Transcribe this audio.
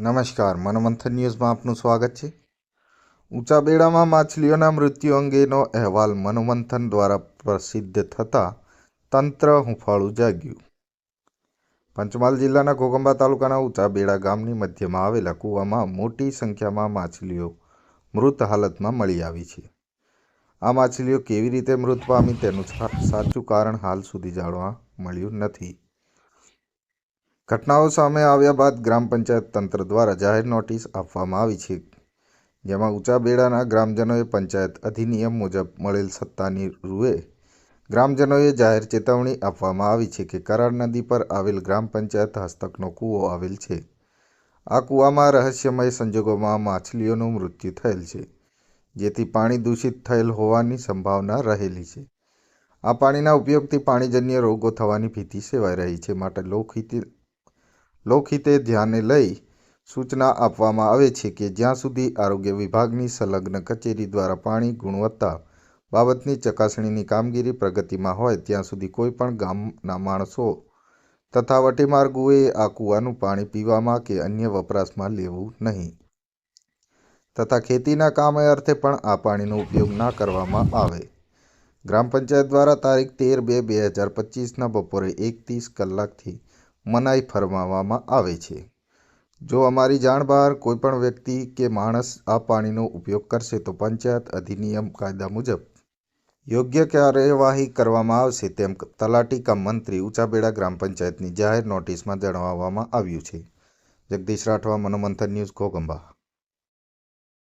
નમસ્કાર, મનમંથન ન્યૂઝમાં આપનું સ્વાગત છે. ઊંચા બેડામાં માછલીઓના મૃત્યુ અંગેનો અહેવાલ મનોમંથન દ્વારા પ્રસિદ્ધ થતાં તંત્ર હુંફાળું જાગ્યું. પંચમહાલ જિલ્લાના ઘોગંબા તાલુકાના ઊંચા બેડા ગામની મધ્યમાં આવેલા કૂવામાં મોટી સંખ્યામાં માછલીઓ મૃત હાલતમાં મળી આવી છે. આ માછલીઓ કેવી રીતે મૃત પામી તેનું સાચું કારણ હાલ સુધી જાણવા મળ્યું નથી. ઘટનાઓ સામે આવ્યા બાદ ગ્રામ પંચાયત તંત્ર દ્વારા જાહેર નોટિસ આપવામાં આવી છે. જેમાં ઊંચા બેડાના ગ્રામજનોએ પંચાયત અધિનિયમ મુજબ મળેલ સત્તાની રૂએ ગ્રામજનોએ જાહેર ચેતવણી આપવામાં આવી છે કે કરાર નદી પર આવેલ ગ્રામ પંચાયત હસ્તકનો કૂવો આવેલ છે. આ કૂવામાં રહસ્યમય સંજોગોમાં માછલીઓનું મૃત્યુ થયેલ છે, જેથી પાણી દૂષિત થયેલ હોવાની સંભાવના રહેલી છે. આ પાણીના ઉપયોગથી પાણીજન્ય રોગો થવાની ભીતિ સેવાઈ રહી છે, માટે લોકહિતે લોકહિતે ધ્યાને લઈ સૂચના આપવામાં આવે છે કે જ્યાં સુધી આરોગ્ય વિભાગની સંલગ્ન કચેરી દ્વારા પાણી ગુણવત્તા બાબતની ચકાસણીની કામગીરી પ્રગતિમાં હોય ત્યાં સુધી કોઈ પણ ગામના માણસો તથા વટેમાર્ગુએ આ કૂવાનું પાણી પીવામાં કે અન્ય વપરાશમાં લેવું નહીં. તથા ખેતીના કામે અર્થે પણ આ પાણીનો ઉપયોગ ના કરવામાં આવે. ગ્રામ પંચાયત દ્વારા તારીખ તેર બે બે હજાર પચીસના બપોરે એક ત્રીસ કલાકથી મનાઈ ફરમાવવામાં આવે છે. જો અમારી જાણ બહાર કોઈપણ વ્યક્તિ કે માણસ આ પાણીનો ઉપયોગ કરશે તો પંચાયત અધિનિયમ કાયદા મુજબ યોગ્ય કાર્યવાહી કરવામાં આવશે તેમ તલાટી કમ મંત્રી ઊંચાબેડા ગ્રામ પંચાયતની જાહેર નોટિસમાં જણાવવામાં આવ્યું છે. જગદીશ રાઠવા, મનોમંથન ન્યૂઝ ઘોગંબા